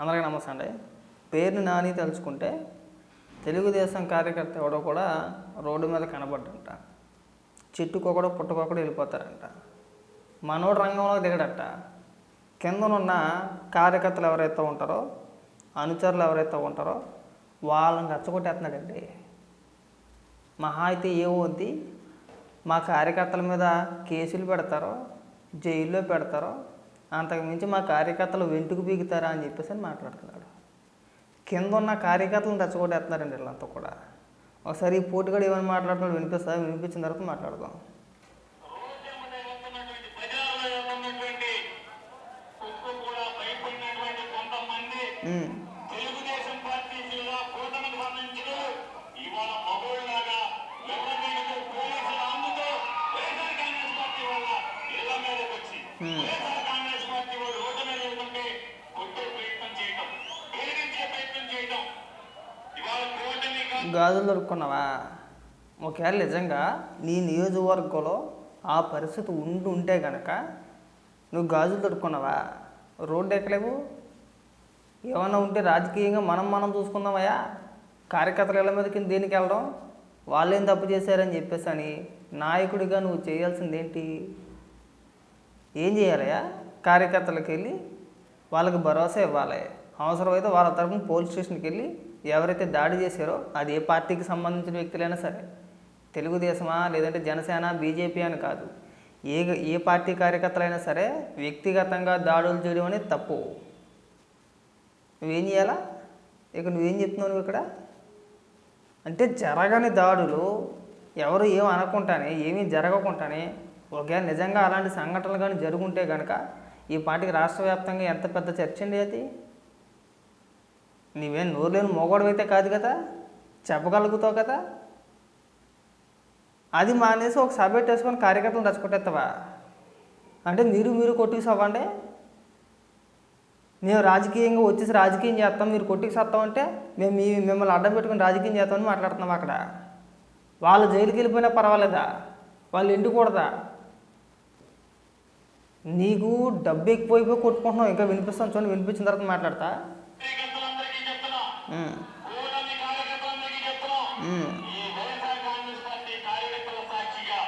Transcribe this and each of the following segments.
అందరికీ నమస్తే అండి. పేరుని నాని తలుచుకుంటే తెలుగుదేశం కార్యకర్త ఎవడో కూడా రోడ్డు మీద కనబడ్డంట. చెట్టుకొకడు పుట్టుకొకడు వెళ్ళిపోతారంట. మనోడు రంగంలో దిగడట. కిందనున్న కార్యకర్తలు ఎవరైతే ఉంటారో అనుచరులు ఎవరైతే ఉంటారో వాళ్ళని రచ్చగొట్టేస్తున్నాడండి. మహా అయితే ఏమవుద్ది మా కార్యకర్తల మీద కేసులు పెడతారో జైల్లో పెడతారో అంతకుమించి మా కార్యకర్తలు వెంటుకు పీకుతారా అని చెప్పేసి అని మాట్లాడుతున్నాడు. కింద ఉన్న కార్యకర్తలను రెచ్చగొట్టేస్తున్నారండి వీళ్ళంతా కూడా. ఒకసారి ఈ పోటుగాడు ఏమైనా మాట్లాడుతున్నాడు వినిపిస్తా వినిపించిన తర్వాత మాట్లాడదాం. రోడ్డెమ్మటే గాజులు దొరుకున్నావా? ఒకవేళ నిజంగా నీ నియోజకవర్గంలో ఆ పరిస్థితి ఉండి ఉంటే గనక నువ్వు గాజులు దొరుకున్నావా? రోడ్డు ఎక్కలేవు? ఏమన్నా ఉంటే రాజకీయంగా మనం మనం చూసుకుందామయ్యా. కార్యకర్తల ఇళ్ళ మీద కింద దేనికి వెళ్ళడం? వాళ్ళేం తప్పు చేశారని చెప్పేసి అని నాయకుడిగా నువ్వు చేయాల్సింది ఏంటి? ఏం చేయాలయ్యా? కార్యకర్తలకు వెళ్ళి వాళ్ళకి భరోసా ఇవ్వాలి. అవసరమైతే వాళ్ళ తరఫున పోలీస్ స్టేషన్కి వెళ్ళి ఎవరైతే దాడి చేశారో అది ఏ పార్టీకి సంబంధించిన వ్యక్తులైనా సరే తెలుగుదేశమా లేదంటే జనసేన బీజేపీ అని కాదు. ఏ ఏ పార్టీ కార్యకర్తలైనా సరే వ్యక్తిగతంగా దాడులు చేయడం అనేది తప్పు. నువ్వేం చేయాలా? ఇక నువ్వేం చెప్తున్నావు నువ్వు ఇక్కడ? అంటే జరగని దాడులు ఎవరు ఏం అనకుండానే ఏమీ జరగకుండానే ఒకవేళ నిజంగా అలాంటి సంఘటనలు కానీ జరుగుంటే కనుక ఈ పార్టీకి రాష్ట్ర వ్యాప్తంగా ఎంత పెద్ద చర్చ అండి అది? నీవేం నోరు లేని అయితే కాదు కదా? చెప్పగలుగుతావు కదా? అది మానేసి ఒక సభ పెట్టేసుకొని కార్యకర్తలు రచ్చగొట్టేస్తావా అంటే మీరు మీరు కొట్టుకుసావండి మేము రాజకీయంగా వచ్చేసి రాజకీయం చేస్తాం మీరు కొట్టుకు సత్తాం మేము మీ మిమ్మల్ని అడ్డం పెట్టుకుని రాజకీయం చేస్తామని మాట్లాడుతున్నాం అక్కడ? వాళ్ళు జైలుకి వెళ్ళిపోయినా పర్వాలేదా? వాళ్ళు ఎండుకూడదా నీకు డబ్బు ఎక్కువైపోయి కొట్టుకుంటున్నావు. ఇంకా వినిపిస్తాను చూడండి వినిపించిన తర్వాత మాట్లాడతా. ఈ వైఎస్ఆర్ కాంగ్రెస్ పార్టీ కార్యకర్తల సాక్షిగా.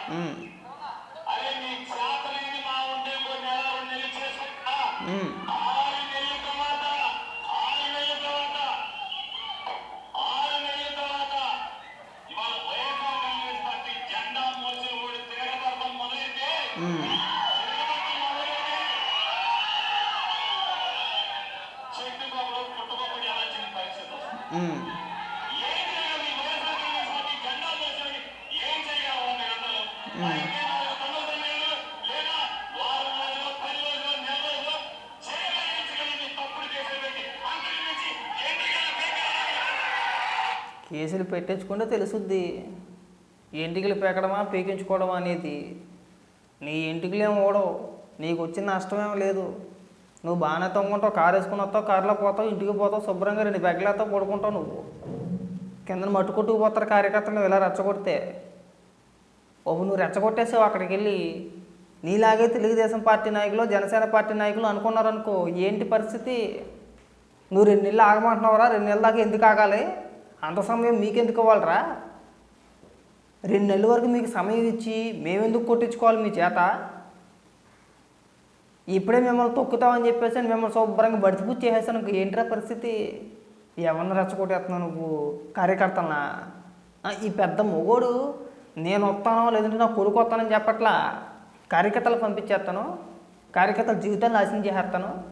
కేసులు పెట్టించుకుంటే తెలుసుద్ది. ఎంటికలు పెకడమా పీకించుకోవడమా అనేది. నీ ఎంటికలేం ఓడవు నీకు వచ్చిన నష్టమేం లేదు. నువ్వు బాగానే తొంగుంటావు కారు వేసుకుని వస్తావు కారులో పోతావు ఇంటికి పోతావు శుభ్రంగా రెండు బెగ్గలేస్తావు పడుకుంటావు నువ్వు. కింద మట్టుకొట్టుకు పోతారు కార్యకర్తలు ఇలా రెచ్చగొడితే. బాబు నువ్వు రెచ్చగొట్టేసావు అక్కడికి వెళ్ళి నీలాగే తెలుగుదేశం పార్టీ నాయకులు జనసేన పార్టీ నాయకులు అనుకున్నారనుకో ఏంటి పరిస్థితి? నువ్వు రెండు నెలలు ఆగమంటున్నావురా రెండు నెలల దాకా ఎందుకు ఆగాలి? అంత సమయం మీకెందుకు ఇవ్వాలరా? రెండు నెలల వరకు మీకు సమయం ఇచ్చి మేమెందుకు కొట్టించుకోవాలి మీ చేత? ఇప్పుడే మిమ్మల్ని తొక్కుతామని చెప్పేసి మిమ్మల్ని శుభ్రంగా బడిచిపుచ్చి చేసేసాను ఇంక ఏంట్రా పరిస్థితి? ఎవరిని రెచ్చగొట్టేస్తున్నావు నువ్వు కార్యకర్తలనా? ఈ పెద్ద మొగోడు నేను వస్తానో లేదంటే నా కొడుకు వస్తానని చెప్పట్లా? కార్యకర్తలు పంపించేస్తాను. కార్యకర్తల జీవితాలు నాశనం చేసేస్తాను.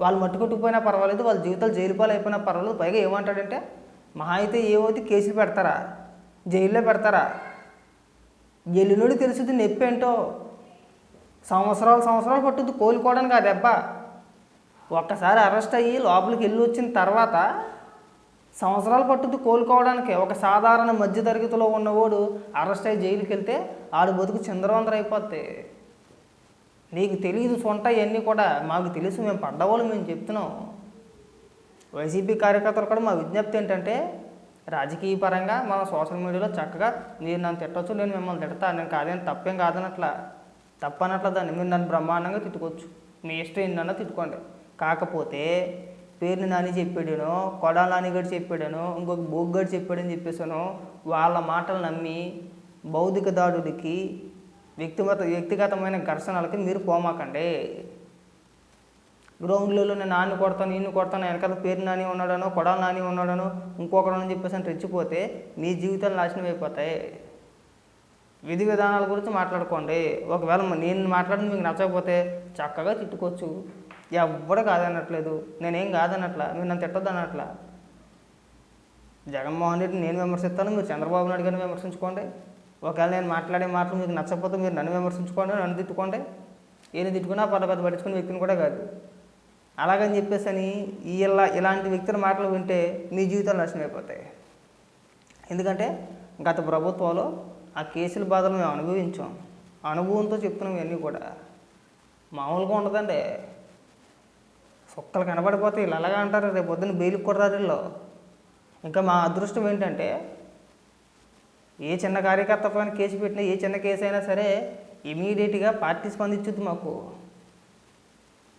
వాళ్ళు మట్టుకొట్టుకుపోయినా పర్వాలేదు వాళ్ళ జీవితాలు జైలు పాలు అయిపోయినా పర్వాలేదు. పైగా ఏమంటాడంటే మహా అయితే ఏవైతే కేసులు పెడతారా? జైల్లో పెడతారా? ఎల్లునోడు తెలుసుది నొప్పి ఏంటో సంవత్సరాలు సంవత్సరాలు పట్టుద్ది కోలుకోవడానికి ఆ దెబ్బ ఒక్కసారి అరెస్ట్ అయ్యి లోపలికి వెళ్ళి వచ్చిన తర్వాత సంవత్సరాలు పట్టుద్ది కోలుకోవడానికి. ఒక సాధారణ మధ్య తరగతిలో ఉన్నవాడు అరెస్ట్ అయ్యి జైలుకి వెళ్తే ఆడు బతుకు చిందరవందర అయిపోద్ది నీకు తెలియదు సొంట ఇవన్నీ కూడా. మాకు తెలుసు మేము పడ్డవాళ్ళు మేము చెప్తున్నాం. వైసీపీ కార్యకర్తలు కూడా మా విజ్ఞప్తి ఏంటంటే రాజకీయ పరంగా మన సోషల్ మీడియాలో చక్కగా మీరు నన్ను తిట్టవచ్చు నేను మిమ్మల్ని తిడతా నేను కాదేం తప్పేం కాదనట్లా. తప్పనట్లా దాన్ని మీరు నన్ను బ్రహ్మాండంగా తిట్టుకోవచ్చు. మీ ఇష్టం ఏంటన్నా తిట్టుకోండి. కాకపోతే పేరుని నాని చెప్పాడనో కొడాల నాని గడి చెప్పాడనో ఇంకొక బోగ్గాడు చెప్పాడని చెప్పేసాను వాళ్ళ మాటలు నమ్మి భౌతిక దాడులకి వ్యక్తిగత వ్యక్తిగతమైన ఘర్షణలకి మీరు పోమాకండి. గ్రౌండ్లలో నేను నాన్ని కొడతాను నిన్ను కొడతాను వెనకాల పేరు నాని ఉన్నాడనో కొడాలు నాని ఉన్నాడనో ఇంకొకడు అని చెప్పేసి అని రెచ్చిపోతే మీ జీవితాలు నాశనం అయిపోతాయి. విధి విధానాల గురించి మాట్లాడుకోండి. ఒకవేళ నేను మాట్లాడిన మీకు నచ్చకపోతే చక్కగా తిట్టుకోవచ్చు. ఎవ్వడు కాదనట్లేదు. నేనేం కాదనట్లా? మీరు నన్ను తిట్టొద్దు అనట్లా జగన్మోహన్ రెడ్డి నేను విమర్శిస్తాను మీరు చంద్రబాబు నాయుడు గారిని విమర్శించుకోండి. ఒకవేళ నేను మాట్లాడే మాటలు మీకు నచ్చకపోతే మీరు నన్ను విమర్శించుకోండి నన్ను తిట్టుకోండి. ఏది తిట్టుకున్నా పద పెద్ద పట్టించుకునే వ్యక్తిని కూడా కాదు. అలాగని చెప్పేసి అని ఇలా ఇలాంటి వ్యక్తుల మాటలు వింటే మీ జీవితాలు నష్టమైపోతాయి ఎందుకంటే గత ప్రభుత్వంలో ఆ కేసుల బాధలు మేము అనుభవించాం. అనుభవంతో చెప్తున్నాం ఇవన్నీ కూడా. మామూలుగా ఉండదండి. చుక్కలు కనబడిపోతే వీళ్ళు అలాగా అంటారు? రేపు పొద్దున్న బెయిలు కొడతారు వీళ్ళు? ఇంకా మా అదృష్టం ఏంటంటే ఏ చిన్న కార్యకర్త పైన కేసు పెట్టినా ఏ చిన్న కేసు అయినా సరే ఇమీడియట్గా పార్టీ స్పందించుద్ది మాకు.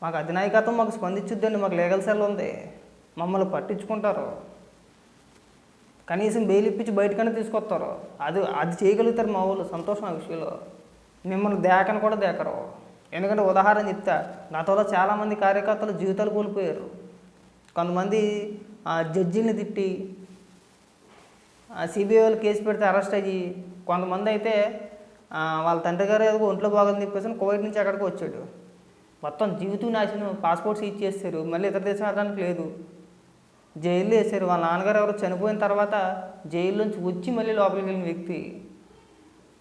మాకు అధినాయకత్వం మాకు స్పందించుద్దండి మాకు లీగల్ సెల్ ఉంది. మమ్మల్ని పట్టించుకుంటారు. కనీసం బెయిల్ ఇప్పించి బయటకనే తీసుకొస్తారు. అది అది చేయగలుగుతారు మా వాళ్ళు సంతోషం ఆ విషయంలో. మిమ్మల్ని దేకని కూడా దేకరు. ఎందుకంటే ఉదాహరణ చెప్తా గతంలో చాలామంది కార్యకర్తలు జీవితాలు కోల్పోయారు. కొంతమంది ఆ, జడ్జిని తిట్టి సిబిఐ వాళ్ళు కేసు పెడితే అరెస్ట్ అయ్యి కొంతమంది అయితే వాళ్ళ తండ్రి గారు ఏదో ఒంట్లో బాగుంది చెప్పేసి కోవిడ్ నుంచి అక్కడికి వచ్చాడు. మొత్తం జీవితం నాశనం పాస్పోర్ట్స్ ఇచ్చేస్తారు మళ్ళీ ఇతర దేశం వెళ్ళడానికి లేదు. జైల్లో వేసారు వాళ్ళ నాన్నగారు ఎవరు చనిపోయిన తర్వాత జైల్లోంచి నుంచి వచ్చి మళ్ళీ లోపలికి వెళ్ళిన వ్యక్తి.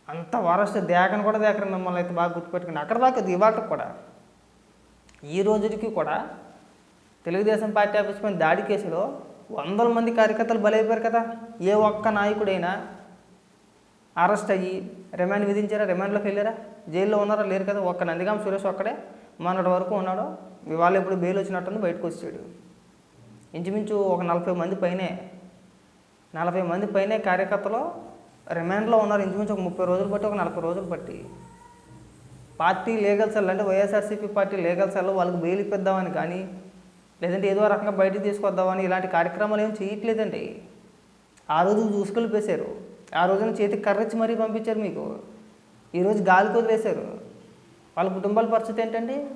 అంత వరస్ట్ దేకను కూడా దేకరు మిమ్మల్ని అయితే బాగా గుర్తుపెట్టుకుని అక్కడ దాకా ఇవాళ కూడా. ఈ రోజుకి కూడా తెలుగుదేశం పార్టీ ఆఫీస్ పైన దాడి కేసులో వందల మంది కార్యకర్తలు బలైపోయారు కదా. ఏ ఒక్క నాయకుడైనా అరెస్ట్ అయ్యి రిమాండ్ విధించారా? రిమాండ్లోకి వెళ్ళారా? జైల్లో ఉన్నారా? లేరు కదా. ఒక్క నందిగాం సురేష్ ఒక్కడే మొన్నటి వరకు ఉన్నాడు. ఇవాళ ఇప్పుడు బెయిల్ వచ్చినట్టుంది బయటకు వచ్చాడు. ఇంచుమించు ఒక నలభై మంది పైనే నలభై మంది పైనే కార్యకర్తలు రిమాండ్లో ఉన్నారు. ఇంచుమించు ఒక ముప్పై రోజులు బట్టి ఒక నలభై రోజులు బట్టి. పార్టీ లీగల్ సెల్ అంటే వైఎస్ఆర్సీపీ పార్టీ లీగల్ సెల్ వాళ్ళకి బెయిల్ ఇప్పిద్దామని కానీ లేదంటే ఏదో రకంగా బయటికి తీసుకొద్దామని ఇలాంటి కార్యక్రమాలు ఏం చేయట్లేదండి. ఆ రోజు చూసుకెళ్ళిపేశారు ఆ రోజున చేతికి కర్రచ్చి మరీ పంపించారు మీకు. ఈరోజు గాలి వదిలేశారు వాళ్ళ కుటుంబాల పరిస్థితి ఏంటండి?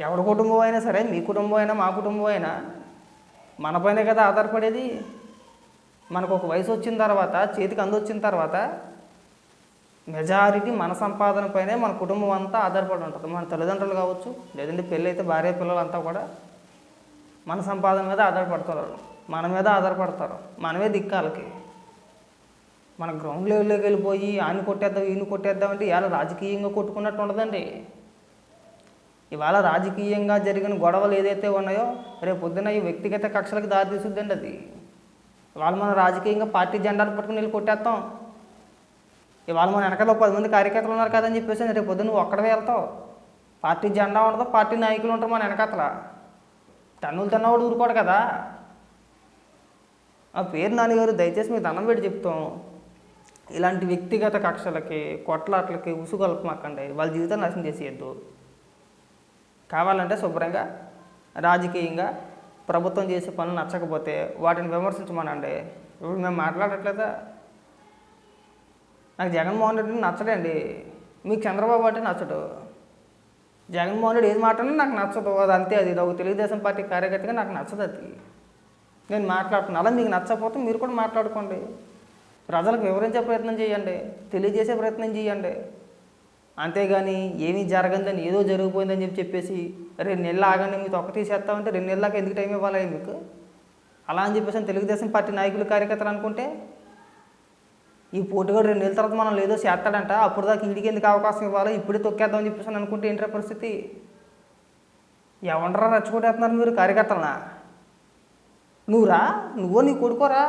ఎవరి కుటుంబం అయినా సరే మీ కుటుంబం అయినా మా కుటుంబం అయినా మనపైనే కదా ఆధారపడేది. మనకు ఒక వయసు వచ్చిన తర్వాత చేతికి అందొచ్చిన తర్వాత మెజారిటీ మన సంపాదన పైనే మన కుటుంబం అంతా ఆధారపడి ఉంటుంది. మన తల్లిదండ్రులు కావచ్చు లేదంటే పెళ్ళి అయితే భార్య పిల్లలంతా కూడా మన సంపాదన మీద ఆధారపడతారు. మన మీద ఆధారపడతారు. మనమే దిక్కాలకి. మన గ్రౌండ్ లెవెల్లోకి వెళ్ళిపోయి ఆయన కొట్టేద్దాం ఈయన కొట్టేద్దాం అంటే ఇవాళ రాజకీయంగా కొట్టుకున్నట్టు ఉండదండి. ఇవాళ రాజకీయంగా జరిగిన గొడవలు ఏదైతే ఉన్నాయో రేపు పొద్దున ఈ వ్యక్తిగత కక్షలకు దారి తీసుద్దండి అది. ఇవాళ మనం రాజకీయంగా పార్టీ జెండాలు పట్టుకుని వెళ్ళి కొట్టేస్తాం. ఇవాళ మన వెనకాల పది మంది కార్యకర్తలు ఉన్నారు కదని చెప్పేసి రేపు పొద్దున్న నువ్వు ఒక్కడవే వెళ్తావు. పార్టీ జెండా ఉండదు పార్టీ నాయకులు ఉంటారు మన వెనకాతల. తన్నులు తిన్నవాడు ఊరుకోడు కదా. ఆ పేరు నాన్నగారు దయచేసి మీకు దండం పెట్టి చెప్తాం. ఇలాంటి వ్యక్తిగత కక్షలకి కొట్లాట్లకి ఉసుగొల్పమాకండి. వాళ్ళ జీవితాన్ని నాశనం చేసేయద్దు. కావాలంటే శుభ్రంగా రాజకీయంగా ప్రభుత్వం చేసే పనులు నచ్చకపోతే వాటిని విమర్శించమనండి. ఇప్పుడు మేము మాట్లాడట్లేదా? నాకు జగన్మోహన్ రెడ్డి నచ్చడండి. మీకు చంద్రబాబు అంటే నచ్చడు. జగన్మోహన్ రెడ్డి ఏది మాట్లాడినా నాకు నచ్చదు. అది అంతే అది ఒక తెలుగుదేశం పార్టీ కార్యకర్తగా నాకు నచ్చదు అది. నేను మాట్లాడుతున్నాను అలా మీకు నచ్చకపోతే మీరు కూడా మాట్లాడుకోండి. ప్రజలకు వివరించే ప్రయత్నం చేయండి. తెలియజేసే ప్రయత్నం చేయండి. అంతేగాని ఏమీ జరగందని ఏదో జరిగిపోయిందని చెప్పి చెప్పేసి రెండు నెలలు ఆగండి మీకు ఒక్క తీసేస్తామంటే రెండు నెలలకు ఎందుకు టైం ఇవ్వాలి మీకు? అలా అని చెప్పేసి తెలుగుదేశం పార్టీ నాయకులు కార్యకర్తలు అనుకుంటే ఈ పోటీగాడు రెండు నెలల తర్వాత మనం లేదో చేస్తాడంట అప్పుడు దాకా ఇంటికి ఎందుకు అవకాశం ఇవ్వాలి ఇప్పుడే తొక్కేద్దామని చెప్పేసి అనుకుంటే ఏంటో పరిస్థితి? ఎవడరా రెచ్చగొట్టేస్తున్నారు మీరు కార్యకర్తలనా? నువ్వురా? నువ్వు నీ కొడుకోరా?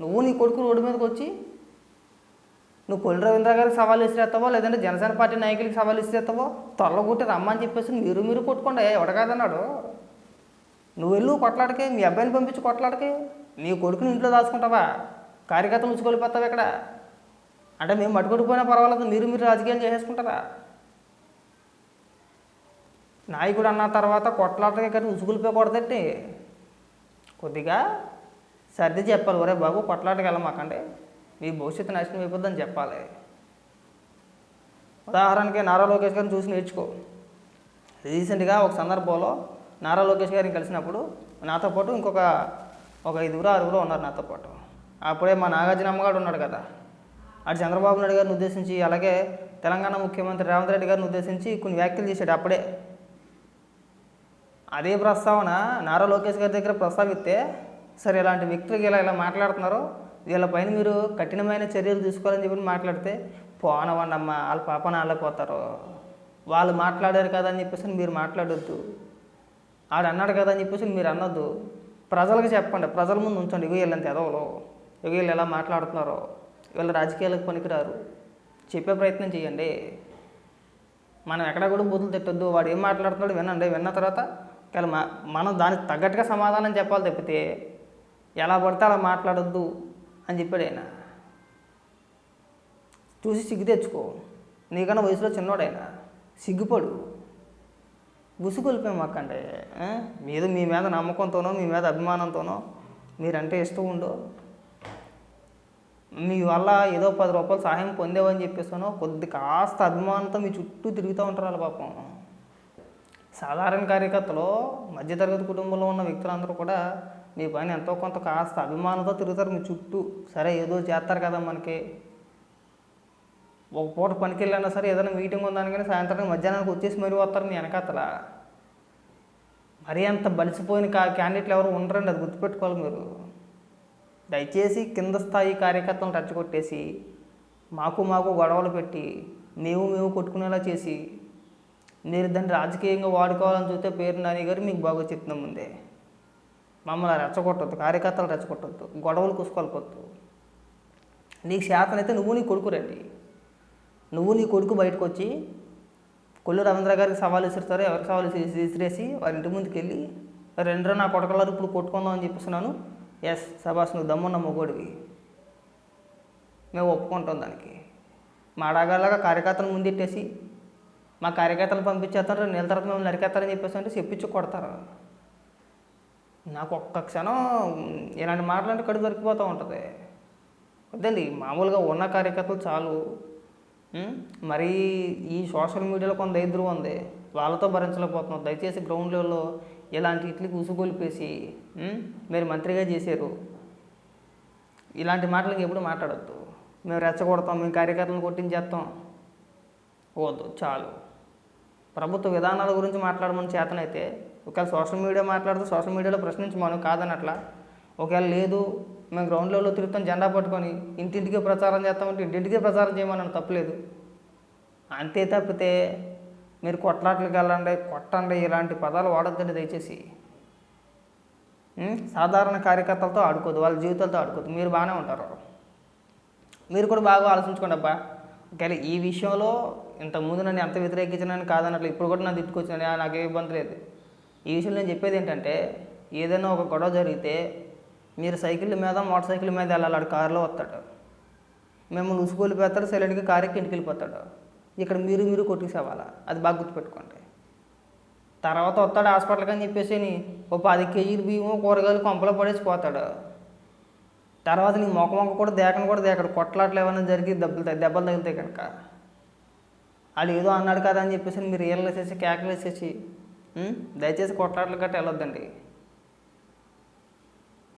నువ్వు నీ కొడుకు రోడ్డు మీదకి వచ్చి నువ్వు కొల్లి రవీంద్ర గారికి సవాల్ విసిరేస్తావో లేదంటే జనసేన పార్టీ నాయకులకి సవాల్ ఇస్తావో త్వరగొట్టి రమ్మని చెప్పేసి మీరు మీరు కొట్టుకోండి. ఎవడగాదన్నాడు నువ్వు వెళ్ళు కొట్లాడకే మీ అబ్బాయిని పంపించి కొట్లాడకే. నీ కొడుకుని ఇంట్లో దాచుకుంటావా? కార్యకర్తలు ఉంచుకొలిపోతావు ఇక్కడ? అంటే మేము మట్టుకొడిపోయినా పర్వాలేదు మీరు మీరు రాజకీయాలు చేసేసుకుంటారా? నాయకుడు అన్న తర్వాత కొట్లాటకి కానీ ఉసుగులిపోయి కొద్దిగా సర్ది చెప్పాలి. ఒరే బాబు కొట్లాటకి వెళ్ళమాకండి. మీ భవిష్యత్తు నాశనం అయిపోద్దని చెప్పాలి. ఉదాహరణకి నారా లోకేష్ గారిని చూసి నేర్చుకో. రీసెంట్గా ఒక సందర్భంలో నారా లోకేష్ గారిని కలిసినప్పుడు నాతో పాటు ఇంకొక ఒక ఐదుగురు ఆరుగురు ఉన్నారు నాతో పాటు. అప్పుడే మా నాగార్జున అమ్మగారు ఉన్నాడు కదా. అటు చంద్రబాబు నాయుడు గారిని ఉద్దేశించి అలాగే తెలంగాణ ముఖ్యమంత్రి రేవంత్ రెడ్డి గారిని ఉద్దేశించి కొన్ని వ్యాఖ్యలు చేశాడు అప్పుడే. అదే ప్రస్తావన నారా లోకేష్ గారి దగ్గర ప్రస్తావిస్తే సరే ఇలాంటి వ్యక్తులకి ఇలా ఇలా మాట్లాడుతున్నారో వీళ్ళపైన మీరు కఠినమైన చర్యలు తీసుకోవాలని చెప్పి మాట్లాడితే పోనవ్వండి అమ్మ వాళ్ళ పాపన వాళ్ళపోతారు వాళ్ళు మాట్లాడారు కదా అని చెప్పేసి మీరు మాట్లాడొద్దు. ఆడు అన్నాడు కదా అని చెప్పేసి మీరు అనొద్దు. ప్రజలకు చెప్పండి ప్రజల ముందు ఉంచండి. ఇగో వీళ్ళంత ఎదవలో. ఇగో వీళ్ళు ఎలా మాట్లాడుతున్నారో. వీళ్ళు రాజకీయాలకు పనికిరారు. చెప్పే ప్రయత్నం చేయండి. మనం ఎక్కడ కూడా బూతులు తిట్టొద్దు. వాడు ఏం మాట్లాడుతున్నాడు వినండి. విన్న తర్వాత మనం దానికి తగ్గట్టుగా సమాధానం చెప్పాలి తప్పితే ఎలా పడితే అలా మాట్లాడొద్దు. అని చెప్పాడు ఆయన. చూసి సిగ్గు తెచ్చుకో. నీకన్నా వయసులో చిన్నోడైనా. సిగ్గుపడు. ఉసుగొలిపోయాం మాకండి మీద మీ మీద నమ్మకంతోనో మీ మీద అభిమానంతోనో మీరంటే ఇష్టం ఉండో. మీ వల్ల ఏదో పది రూపాయలు సహాయం పొందేవని చెప్పేసానో కొద్ది కాస్త అభిమానంతో మీ చుట్టూ తిరుగుతూ ఉంటారు వాళ్ళ పాపం. సాధారణ కార్యకర్తలు మధ్యతరగతి కుటుంబంలో ఉన్న వ్యక్తులందరూ కూడా మీ పైన ఎంతో కొంత కాస్త అభిమానంతో తిరుగుతారు మీ చుట్టూ. సరే ఏదో చేస్తారు కదా మనకి. ఒక పూట పనికి వెళ్ళినా సరే ఏదైనా మీటింగ్ ఉందని కానీ సాయంత్రం మధ్యాహ్నానికి వచ్చేసి మరీ వస్తారు మీ వెనకాతల. మరీ అంత బలిసిపోయిన కా క్యాండిడేట్లు ఎవరు ఉండరండి అది గుర్తుపెట్టుకోవాలి మీరు. దయచేసి కింద స్థాయి కార్యకర్తలను రెచ్చగొట్టేసి మాకు మాకు గొడవలు పెట్టి మేము మేము కొట్టుకునేలా చేసి మీరు దాన్ని రాజకీయంగా వాడుకోవాలని చూస్తే పేరు నాని గారు మీకు బాగా చెప్తున్నాం ముందే. మమ్మల్ని రెచ్చగొట్టద్దు కార్యకర్తలు రెచ్చగొట్టద్దు గొడవలు కుసుకోవాలకొద్దు నీకు శాతనైతే నువ్వు నీ కొడుకు రండి నువ్వు నీ కొడుకు బయటకు వచ్చి కొల్లు రవీంద్ర గారికి సవాల్ విసురుతారు ఎవరికి సవాల్ విసిరేసి వారి ఇంటి ముందుకు వెళ్ళి రెండో నా కొడకలారు ఇప్పుడు కొట్టుకుందాం అని చెప్పేస్తున్నాను. ఎస్ సభాస్ నువ్వు దమ్మున్న మొగోడివి. మేము ఒప్పుకుంటాం దానికి. మా అడగాలాగా కార్యకర్తలు ముందెట్టేసి మా కార్యకర్తలు పంపించేస్తారు నెల తర్వాత మేము నరికేస్తారని చెప్పేసి అంటే చెప్పించి కొడతారు. నాకు ఒక్క క్షణం ఇలాంటి మాటలంటే కడుపు దొరికిపోతూ ఉంటుంది. వద్దండి మామూలుగా ఉన్న కార్యకర్తలు చాలు. మరి మరీ ఈ సోషల్ మీడియాలో కొంత దరిద్రం ఉంది. వాళ్ళతో భరించలేకపోతున్నాం. దయచేసి గ్రౌండ్ లెవెల్లో ఇలాంటి ఇట్లకి ఉసుగొలిపేసి మీరు మంత్రిగా చేశారు. ఇలాంటి మాటలకి ఎప్పుడు మాట్లాడద్దు. మేము రెచ్చగొడతాం మేము కార్యకర్తలను కొట్టించేస్తాం. వద్దు చాలు. ప్రభుత్వ విధానాల గురించి మాట్లాడమని చేతనైతే ఒకవేళ సోషల్ మీడియా మాట్లాడితే సోషల్ మీడియాలో ప్రశ్నించమను కాదనట్లా ఒకవేళ లేదు మేము గ్రౌండ్ లెవెల్లో తిరుగుతాం జెండా పట్టుకొని ఇంటింటికి ప్రచారం చేస్తామంటే ఇంటింటికి ప్రచారం చేయమని తప్పలేదు. అంతే తప్పితే మీరు కొట్లాట్లకి వెళ్ళండి కొట్టండి ఇలాంటి పదాలు వాడొద్దండి దయచేసి. సాధారణ కార్యకర్తలతో ఆడుకోదు వాళ్ళ జీవితాలతో ఆడుకోదు మీరు బాగానే ఉంటారు. మీరు కూడా బాగా ఆలోచించుకోండి అబ్బా. ఒకవేళ ఈ విషయంలో ఇంత ముందు నన్ను ఎంత వ్యతిరేకించినని కాదన్నట్లు ఇప్పుడు కూడా నన్ను తిట్టుకొచ్చినా నాకు ఏ ఇబ్బంది లేదు. ఈ విషయంలో నేను చెప్పేది ఏంటంటే ఏదైనా ఒక గొడవ జరిగితే మీరు సైకిల్ మీద మోటార్ సైకిల్ మీద వెళ్ళాలి ఆడు కారులో వస్తాడు. మిమ్మల్ని ఉసుగోలు పెడతాడు సైలెంట్గా కారుకి ఇంటికి వెళ్ళిపోతాడు. ఇక్కడ మీరు మీరు కొట్టుకుసేవాలా అది బాగా గుర్తుపెట్టుకోండి. తర్వాత వస్తాడు హాస్పిటల్కి అని చెప్పేసి ఓ పది కేజీలు బియ్యము కూరగాయలు కొంపలో పడేసి పోతాడు. తర్వాత నీ మొక్క మొక్క కూడా దేకను కూడా దేకడు. కొట్లాట్లు ఏమైనా జరిగి దెబ్బలు దెబ్బలు తగిలితే కనుక. వాళ్ళు ఏదో అన్నాడు కదా అని చెప్పేసి మీరు ఏళ్ళు వేసేసి కేకలు వేసేసి దయచేసి కొట్లాటలు గట్ట వెళ్ళొద్దండి.